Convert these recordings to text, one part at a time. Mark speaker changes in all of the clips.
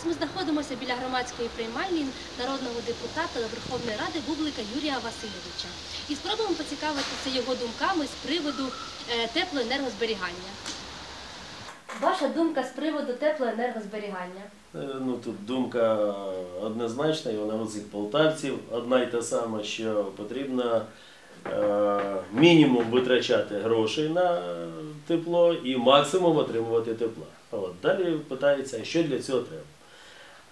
Speaker 1: зараз ми знаходимося біля громадської приймальні народного депутата Верховної Ради Бублика Юрія Васильовича. І спробуємо поцікавитися його думками з приводу е, теплоенергозберігання. Ваша думка з приводу теплоенергозберігання?
Speaker 2: Е, Ну тут думка однозначна, і вона у цих полтавців одна й та сама, що потрібно е, мінімум витрачати грошей на тепло і максимум отримувати тепла. От. Далі питається, що для цього треба?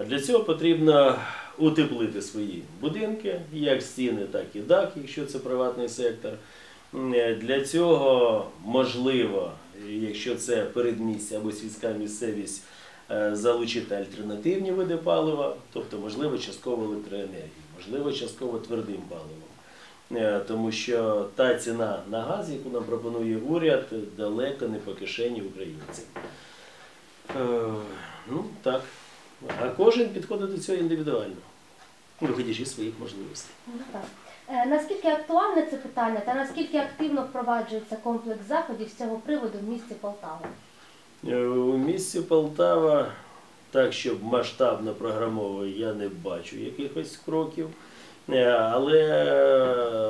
Speaker 2: Для цього потрібно утеплити свої будинки, як стіни, так і дах, якщо це приватний сектор. Е, Для цього можливо, якщо це передмістя або сільська місцевість, е, залучити альтернативні види палива, тобто, можливо, частково електроенергію, можливо, частково твердим паливом. Е, Тому що та ціна на газ, яку нам пропонує уряд, далеко не по кишені українців. Ну, так. А кожен підходить до цього індивідуально, виходячи з своїх можливостей.
Speaker 1: Ну, так. Е, Наскільки актуальне це питання та наскільки активно впроваджується комплекс заходів з цього приводу в місті Полтава?
Speaker 2: Е, У місті Полтава, так щоб масштабно програмово, я не бачу якихось кроків. Е, Але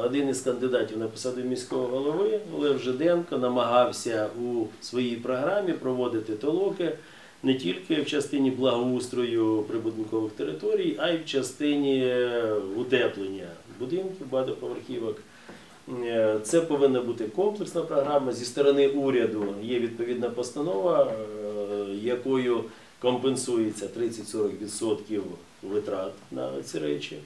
Speaker 2: один із кандидатів на посаду міського голови, Олег Жиденко, намагався у своїй програмі проводити толоки не тільки в частині благоустрою прибудинкових територій, а й в частині е, утеплення будинків, багатоповерхівок. Е, Це повинна бути комплексна програма. Зі сторони уряду є відповідна постанова, е, якою компенсується 30-40% витрат на ці речі.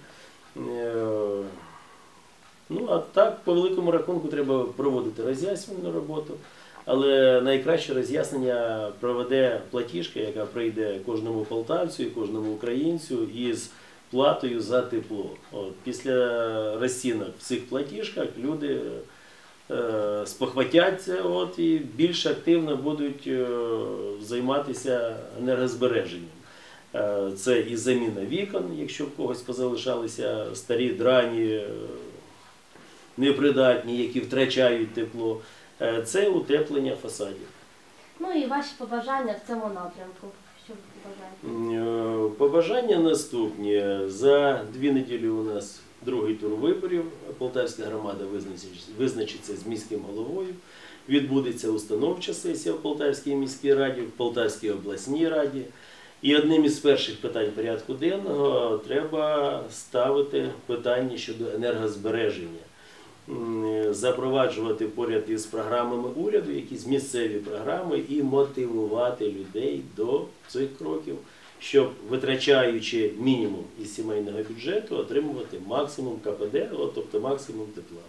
Speaker 2: Ну, а так, по великому рахунку, треба проводити роз'яснювальну роботу. Але найкраще роз'яснення проведе платіжка, яка прийде кожному полтавцю і кожному українцю із платою за тепло. От, після розцінок в цих платіжках люди е, спохватяться от, і більш активно будуть е, займатися енергозбереженням. Е, Це і заміна вікон, якщо в когось позалишалися старі драні, е, непридатні, які втрачають тепло. Е, Це утеплення фасадів.
Speaker 1: Ну і ваші побажання в цьому напрямку. Що ви побажаєте?
Speaker 2: Е, Побажання наступні. За дві неділі у нас другий тур виборів. Полтавська громада визначиться з міським головою. Відбудеться установча сесія в Полтавській міській раді, в Полтавській обласній раді. І одним із перших питань порядку денного треба ставити питання щодо енергозбереження. М, Запроваджувати поряд із програмами уряду якісь місцеві програми і мотивувати людей до цих кроків, щоб витрачаючи мінімум із сімейного бюджету, отримувати максимум КПД, от, тобто максимум тепла.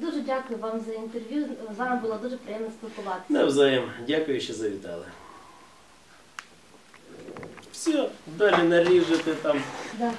Speaker 1: Дуже дякую вам за інтерв'ю. З вами було дуже приємно спілкуватися.
Speaker 2: Навзаєм, дякую, що завітали. Все, далі наріжете там.
Speaker 1: Да.